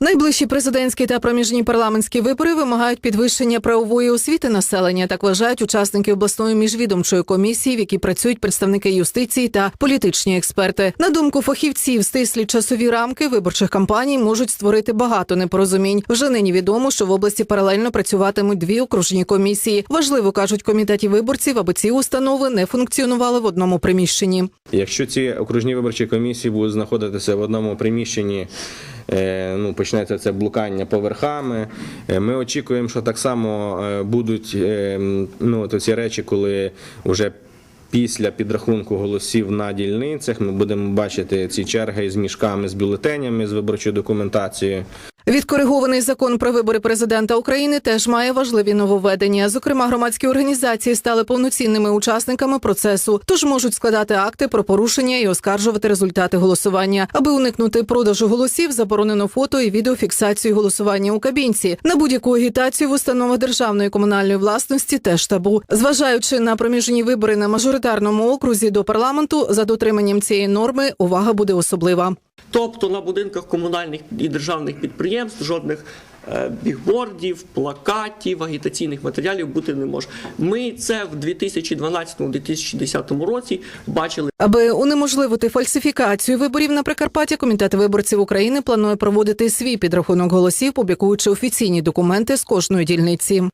Найближчі президентські та проміжні парламентські вибори вимагають підвищення правової освіти населення. Так вважають учасники обласної міжвідомчої комісії, в якій працюють представники юстиції та політичні експерти. На думку фахівців, стислі часові рамки виборчих кампаній можуть створити багато непорозумінь. Вже нині відомо, що в області паралельно працюватимуть дві окружні комісії. Важливо кажуть комітеті виборців, аби ці установи не функціонували в одному приміщенні. Якщо ці окружні виборчі комісії будуть знаходитися в одному приміщенні, ну почнеться це блукання поверхами. е, Ми очікуємо, що так само е, будуть е, ну, ці речі, коли вже після підрахунку голосів на дільницях ми будемо бачити ці черги з мішками, з бюлетенями, з виборчою документацією. Відкоригований закон про вибори президента України теж має важливі нововведення. Зокрема, громадські організації стали повноцінними учасниками процесу, тож можуть складати акти про порушення і оскаржувати результати голосування. Аби уникнути продажу голосів, заборонено фото і відеофіксацію голосування у кабінці. На будь-яку агітацію в установах державної комунальної власності теж табу. Зважаючи на проміжні вибори на мажоритарному окрузі до парламенту, за дотриманням цієї норми увага буде особлива. Тобто на будинках комунальних і державних підприємств жодних е, бігбордів, плакатів, агітаційних матеріалів бути не може. Ми це в 2012-2010 році бачили. Аби унеможливити фальсифікацію виборів на Прикарпаття, комітет виборців України планує проводити свій підрахунок голосів, публікуючи офіційні документи з кожної дільниці.